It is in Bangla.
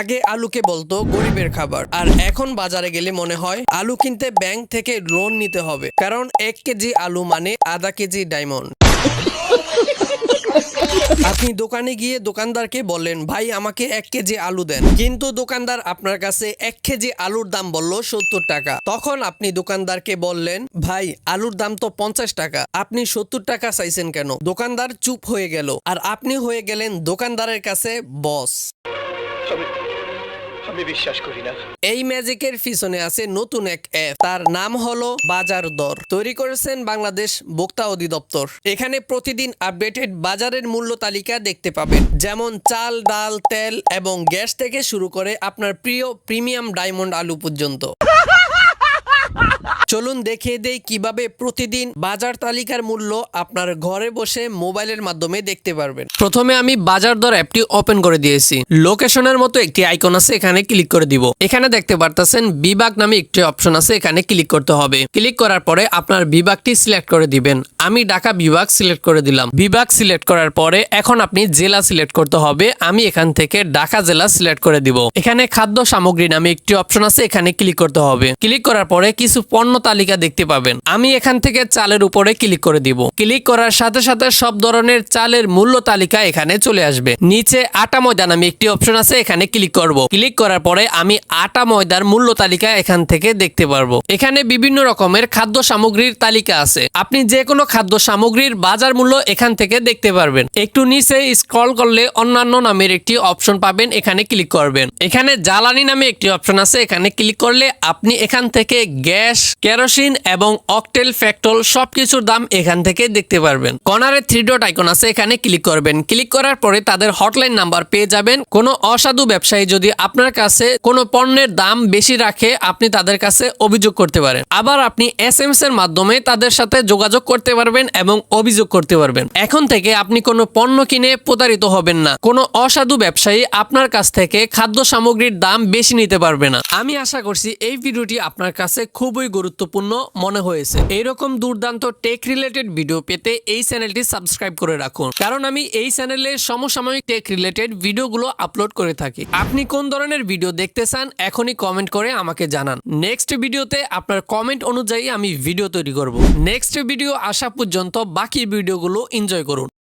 আগে আলুকে বলতো গরিবের খাবার। আর এখন বাজারে গেলে মনে হয় আলু কিনতে ব্যাংক থেকে লোন নিতে হবে। কারণ এক কেজি আলু মানে আধা কেজি ডায়মন্ড। আপনি দোকানে গিয়ে দোকানদারকে বললেন ভাই, আমাকে এক কেজি আলু দেন। কিন্তু দোকানদার আপনার কাছে এক কেজি আলুর দাম বলল সত্তর টাকা। তখন আপনি দোকানদারকে বললেন, ভাই, আলুর দাম তো পঞ্চাশ টাকা। আপনি সত্তর টাকা চাইছেন কেন? দোকানদার চুপ হয়ে গেল। আর আপনি হয়ে গেলেন দোকানদারের কাছে বস। আমি বিশ্বাস করি না। এই ম্যাজিকের পিছনে আছে নতুন এক অ্যাপ তার নাম হলো বাজার দর তৈরি করেছেন বাংলাদেশ ভোক্তা অধিদপ্তর। এখানে প্রতিদিন আপডেটেড বাজারের মূল্য তালিকা দেখতে পাবেন। যেমন চাল, ডাল, তেল এবং গ্যাস থেকে শুরু করে আপনার প্রিয় প্রিমিয়াম ডায়মন্ড আলু পর্যন্ত। চলুন দেখিয়ে দেই কীভাবে প্রতিদিন বাজার তালিকার মূল্য আপনার ঘরে বসে মোবাইলের মাধ্যমে দেখতে পারবেন। প্রথমে আমি বাজার দর অ্যাপটি ওপেন করে দিয়েছি। লোকেশনের মতো একটি আইকন আছে, এখানে ক্লিক করে দিব। এখানে দেখতে পারতেছেন বিভাগ নামে একটি অপশন আছে, এখানে ক্লিক করতে হবে। ক্লিক করার পরে আপনার বিভাগটি সিলেক্ট করে দিবেন। আমি ঢাকা বিভাগ সিলেক্ট করে দিলাম। বিভাগ সিলেক্ট করার পরে এখন আপনি জেলা সিলেক্ট করতে হবে। আমি এখান থেকে ঢাকা জেলা সিলেক্ট করে দিব। এখানে খাদ্য সামগ্রী নামে একটি অপশন আছে, এখানে ক্লিক করতে হবে। ক্লিক করার পরে কিছু পণ্য তালিকা দেখতে পাবেন। আমি এখান থেকে চালের উপরে ক্লিক করে দিব। ক্লিক করার সাথে সাথে সব ধরনের চালের মূল্য তালিকা এখানে চলে আসবে। নিচে আটা ময়দা নামে একটি অপশন আছে, এখানে ক্লিক করব। ক্লিক করার পরে আমি আটা ময়দার মূল্য তালিকা এখান থেকে দেখতে পারব। এখানে বিভিন্ন রকমের খাদ্য সামগ্রীর তালিকা আছে। আপনি যে কোনো খাদ্য সামগ্রীর বাজার মূল্য এখান থেকে দেখতে পারবেন। একটু নিচে স্ক্রল করলে অন্যান্য নামের একটি অপশন পাবেন, এখানে ক্লিক করবেন। এখানে জ্বালানি নামে একটি অপশন আছে, এখানে ক্লিক করলে আপনি এখান থেকে গ্যাস, কেরোসিন এবং অকটেল ফ্যাক্টল সবকিছুর দাম এখান থেকে দেখতে পারবেন। কর্নারে থ্রি ডট আইকন আছে, এখানে ক্লিক করবেন। ক্লিক করার পরে তাদের হটলাইন নাম্বার পেয়ে যাবেন। কোনো অসাধু ব্যবসায়ী যদি আপনার কাছে কোনো পণ্যের দাম বেশি রাখে, আপনি তাদের কাছে অভিযোগ করতে পারেন। আবার আপনি এস এম এর মাধ্যমে তাদের সাথে যোগাযোগ করতে পারবেন এবং অভিযোগ করতে পারবেন। এখন থেকে আপনি কোনো পণ্য কিনে প্রতারিত হবেন না। কোনো অসাধু ব্যবসায়ী আপনার কাছ থেকে খাদ্য সামগ্রীর দাম বেশি নিতে পারবে না। আমি আশা করছি এই ভিডিওটি আপনার কাছে খুবই গুরুত্বপূর্ণ মনে হয়েছে। এইরকম দুর্দান্ত টেক রিলেটেড ভিডিও পেতে এই চ্যানেলটি সাবস্ক্রাইব করে রাখুন। কারণ আমি এই চ্যানেলে সমসাময়িক টেক রিলেটেড ভিডিওগুলো আপলোড করে থাকি। আপনি কোন ধরনের ভিডিও দেখতে চান, এখনই কমেন্ট করে আমাকে জানান। নেক্সট ভিডিওতে আপনার কমেন্ট অনুযায়ী আমি ভিডিও তৈরি করব। নেক্সট ভিডিও আসা পর্যন্ত বাকি ভিডিওগুলো এনজয় করুন।